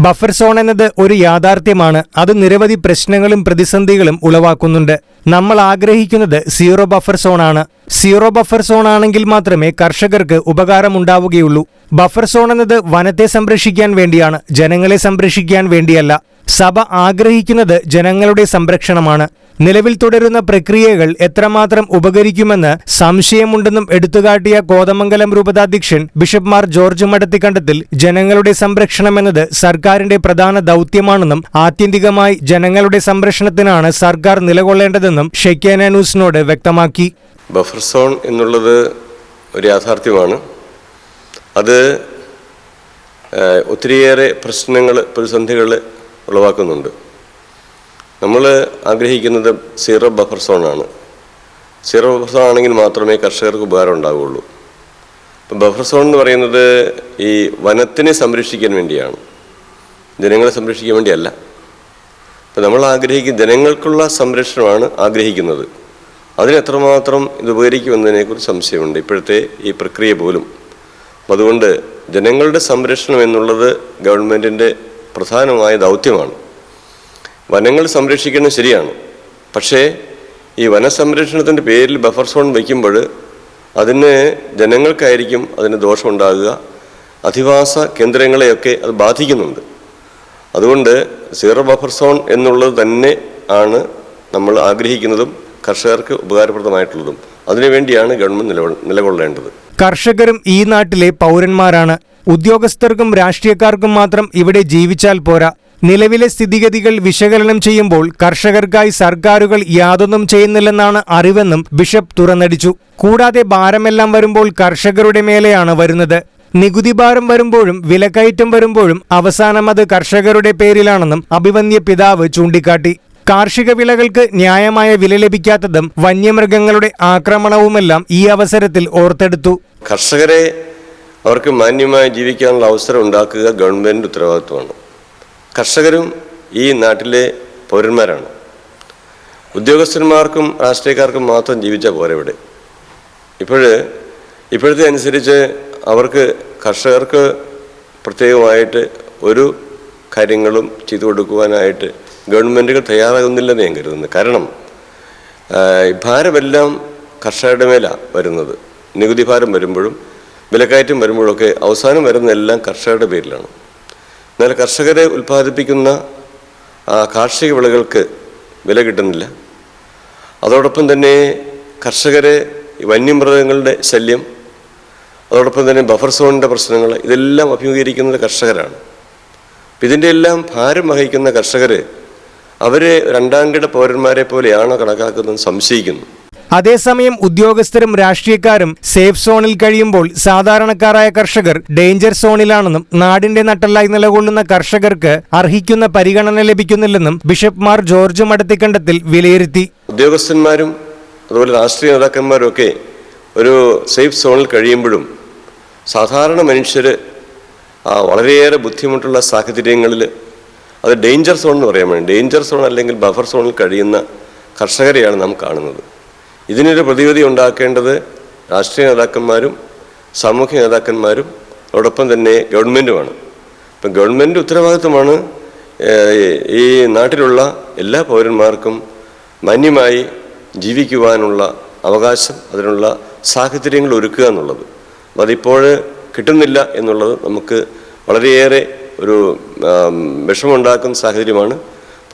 Buffer zone എന്നത് ഒരു യാഥാർത്ഥ്യമാണ്. അത് നിരവധി പ്രശ്നങ്ങളും പ്രതിസന്ധികളും ഉളവാക്കുന്നുണ്ട്. നമ്മൾ ആഗ്രഹിക്കുന്നത് സീറോ ബഫർ സോണാണ്. സീറോ ബഫർ സോൺ ആണെങ്കിൽ മാത്രമേ കർഷകർക്ക് ഉപകാരമുണ്ടാവുകയുള്ളൂ. ബഫർ സോൺ എന്നത് വനത്തെ സംരക്ഷിക്കാൻ വേണ്ടിയാണ്. ജനങ്ങളെ സംരക്ഷിക്കാൻ വേണ്ടിയല്ല. സഭ ആഗ്രഹിക്കുന്നത് ജനങ്ങളുടെ സംരക്ഷണമാണ്. നിലവിൽ തുടരുന്ന പ്രക്രിയകൾ എത്രമാത്രം ഉപകരിക്കുമെന്ന് സംശയമുണ്ടെന്നും എടുത്തുകാട്ടിയ കോതമംഗലം രൂപതാധ്യക്ഷൻ ബിഷപ്പ് മാർ ജോർജ് മടത്തിക്കണ്ടത്തിൽ ജനങ്ങളുടെ സംരക്ഷണം എന്നത് സർക്കാരിന്റെ പ്രധാന ദൗത്യമാണെന്നും ആത്യന്തികമായി ജനങ്ങളുടെ സംരക്ഷണത്തിനാണ് സർക്കാർ നിലകൊള്ളേണ്ടതെന്നും ഷെയ്ക്കാന ന്യൂസിനോട് വ്യക്തമാക്കി. ബഫർ സോൺ എന്നുള്ളത് ഒരു യാഥാർത്ഥ്യമാണ്. അത് ഒത്തിരിയേറെ പ്രശ്നങ്ങൾ പ്രതിസന്ധികൾ ഉളവാക്കുന്നുണ്ട്. നമ്മൾ ആഗ്രഹിക്കുന്നത് സീറോ ബഫർ സോണാണ്. സീറോ ബഫർ സോൺ ആണെങ്കിൽ മാത്രമേ കർഷകർക്ക് ഉപകാരം ഉണ്ടാവുകയുള്ളൂ ഇപ്പം ബഫർ സോൺ എന്ന് പറയുന്നത് ഈ വനത്തിനെ സംരക്ഷിക്കാൻ വേണ്ടിയാണ്. ജനങ്ങളെ സംരക്ഷിക്കാൻ വേണ്ടിയല്ല. അപ്പം നമ്മൾ ആഗ്രഹിക്കുന്ന ജനങ്ങൾക്കുള്ള സംരക്ഷണമാണ് ആഗ്രഹിക്കുന്നത്. അതിനെത്രമാത്രം ഇത് ഉപകരിക്കുമെന്നതിനെക്കുറിച്ച് സംശയമുണ്ട്. ഇപ്പോഴത്തെ ഈ പ്രക്രിയ പോലും. അതുകൊണ്ട് ജനങ്ങളുടെ സംരക്ഷണം എന്നുള്ളത് ഗവൺമെന്റിന്റെ പ്രധാനമായ ദൗത്യമാണ്. വനങ്ങൾ സംരക്ഷിക്കുന്നത് ശരിയാണ്. പക്ഷേ ഈ വനസംരക്ഷണത്തിന്റെ പേരിൽ ബഫർ സോൺ വയ്ക്കുമ്പോൾ അതിന് ജനങ്ങൾക്കായിരിക്കും അതിന് ദോഷമുണ്ടാകുക. അധിവാസ കേന്ദ്രങ്ങളെയൊക്കെ അത് ബാധിക്കുന്നുണ്ട്. അതുകൊണ്ട് സീറോ ബഫർ സോൺ എന്നുള്ളത് തന്നെ ആണ് നമ്മൾ ആഗ്രഹിക്കുന്നതും കർഷകർക്ക് ഉപകാരപ്രദമായിട്ടുള്ളതും. അതിനുവേണ്ടിയാണ് ഗവൺമെന്റ് നിലകൊ നിലകൊള്ളേണ്ടത്. കർഷകരും ഈ നാട്ടിലെ പൗരന്മാരാണ്. ഉദ്യോഗസ്ഥർക്കും രാഷ്ട്രീയക്കാർക്കും മാത്രം ഇവിടെ ജീവിച്ചാൽ പോരാ. നിലവിലെ സ്ഥിതിഗതികൾ വിശകലനം ചെയ്യുമ്പോൾ കർഷകർക്കായി സർക്കാരുകൾ യാതൊന്നും ചെയ്യുന്നില്ലെന്നാണ് അറിവെന്നും ബിഷപ്പ് തുറന്നടിച്ചു. കൂടാതെ ഭാരമെല്ലാം വരുമ്പോൾ കർഷകരുടെ മേലെയാണ് വരുന്നത്. നികുതി ഭാരം വരുമ്പോഴും വിലക്കയറ്റം വരുമ്പോഴും അവസാനം അത് കർഷകരുടെ പേരിലാണെന്നും അഭിവന്യ പിതാവ് ചൂണ്ടിക്കാട്ടി. കാർഷിക വിളകൾക്ക് ന്യായമായ വില ലഭിക്കാത്തതും വന്യമൃഗങ്ങളുടെ ആക്രമണവുമെല്ലാം ഈ അവസരത്തിൽ ഓർത്തെടുത്തു. കർഷകരെ അവർക്ക് മാന്യമായി ജീവിക്കാനുള്ള അവസരം ഉണ്ടാക്കുക ഗവൺമെന്റ് ഉത്തരവാദിത്വമാണ്. കർഷകരും ഈ നാട്ടിലെ പൗരന്മാരാണ്. ഉദ്യോഗസ്ഥന്മാർക്കും രാഷ്ട്രീയക്കാർക്കും മാത്രം ജീവിച്ചാൽ പോരെ ഇവിടെ. ഇപ്പോൾ ഇപ്പോഴത്തെ അനുസരിച്ച് അവർക്ക് കർഷകർക്ക് പ്രത്യേകമായിട്ട് ഒരു കാര്യങ്ങളും ചെയ്തു കൊടുക്കുവാനായിട്ട് ഗവൺമെന്റുകൾ തയ്യാറാകുന്നില്ലെന്ന് ഞാൻ കരുതുന്നു. കാരണം ഭാരമെല്ലാം കർഷകരുടെ മേലാണ് വരുന്നത്. നികുതി ഭാരം വരുമ്പോഴും വിലക്കയറ്റം വരുമ്പോഴൊക്കെ അവസാനം വരുന്നതെല്ലാം കർഷകരുടെ പേരിലാണ്. എന്നാൽ കർഷകരെ ഉൽപ്പാദിപ്പിക്കുന്ന കാർഷിക വിളകൾക്ക് വില കിട്ടുന്നില്ല. അതോടൊപ്പം തന്നെ കർഷകരെ വന്യമൃഗങ്ങളുടെ ശല്യം അതോടൊപ്പം തന്നെ ബഫർ സോണിന്റെ പ്രശ്നങ്ങൾ ഇതെല്ലാം അഭിമുഖീകരിക്കുന്നത് കർഷകരാണ്. ഇതിന്റെ എല്ലാം ഭാരം വഹിക്കുന്ന കർഷകർ അവരെ രണ്ടാംകിട പൗരന്മാരെ പോലെയാണോ കണക്കാക്കുന്നത് സംശയിക്കുന്നു. അതേസമയം ഉദ്യോഗസ്ഥരും രാഷ്ട്രീയക്കാരും സേഫ് സോണിൽ കഴിയുമ്പോൾ സാധാരണക്കാരായ കർഷകർ ഡേഞ്ചർ സോണിലാണെന്നും നാടിന്റെ നട്ടലായി നിലകൊള്ളുന്ന കർഷകർക്ക് അർഹിക്കുന്ന പരിഗണന ലഭിക്കുന്നില്ലെന്നും ബിഷപ്പ് മാർ ജോർജ് മടത്തിക്കണ്ടത്തിൽ വിലയിരുത്തി. ഉദ്യോഗസ്ഥന്മാരും അതുപോലെ രാഷ്ട്രീയ നേതാക്കന്മാരും ഒക്കെ ഒരു സേഫ് സോണിൽ കഴിയുമ്പോഴും സാധാരണ മനുഷ്യർ വളരെയേറെ ബുദ്ധിമുട്ടുള്ള സാഹചര്യങ്ങളിൽ അത് ഡേഞ്ചർ സോൺ എന്ന് പറയാൻ വേണ്ടി. ഡേഞ്ചർ സോൺ അല്ലെങ്കിൽ ബഫർ സോണിൽ കഴിയുന്ന കർഷകരെയാണ് നാം കാണുന്നത്. ഇതിനൊരു പ്രതിവിധി ഉണ്ടാക്കേണ്ടത് രാഷ്ട്രീയ നേതാക്കന്മാരും സാമൂഹ്യ നേതാക്കന്മാരും അതോടൊപ്പം തന്നെ ഗവൺമെന്റുമാണ് ഇപ്പം ഗവൺമെന്റ് ഉത്തരവാദിത്വമാണ് ഈ നാട്ടിലുള്ള എല്ലാ പൗരന്മാർക്കും മാന്യമായി ജീവിക്കുവാനുള്ള അവകാശം അതിനുള്ള സാഹചര്യങ്ങൾ ഒരുക്കുക എന്നുള്ളത്. അതിപ്പോൾ കിട്ടുന്നില്ല എന്നുള്ളത് നമുക്ക് വളരെയേറെ ഒരു വിഷമുണ്ടാക്കുന്ന സാഹചര്യമാണ്.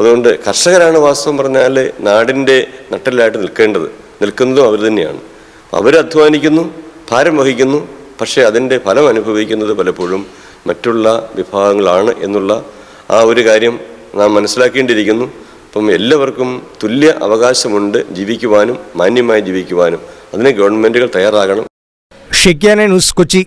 അതുകൊണ്ട് കർഷകരാണ് വാസ്തവം പറഞ്ഞാൽ നാടിന്റെ നട്ടലായിട്ട് നിൽക്കേണ്ടത്. നിൽക്കുന്നതും അവർ തന്നെയാണ്. അവർ അധ്വാനിക്കുന്നു ഭാരം വഹിക്കുന്നു പക്ഷേ അതിന്റെ ഫലം അനുഭവിക്കുന്നത് പലപ്പോഴും മറ്റുള്ള വിഭാഗങ്ങളാണ് എന്നുള്ള ആ ഒരു കാര്യം നാം മനസ്സിലാക്കേണ്ടിയിരിക്കുന്നു. അപ്പം എല്ലാവർക്കും തുല്യ അവകാശമുണ്ട് ജീവിക്കുവാനും മാന്യമായി ജീവിക്കുവാനും. അതിന് ഗവൺമെന്റുകൾ തയ്യാറാകണം. ഷിക്കാന ന്യൂസ് കൊച്ചി.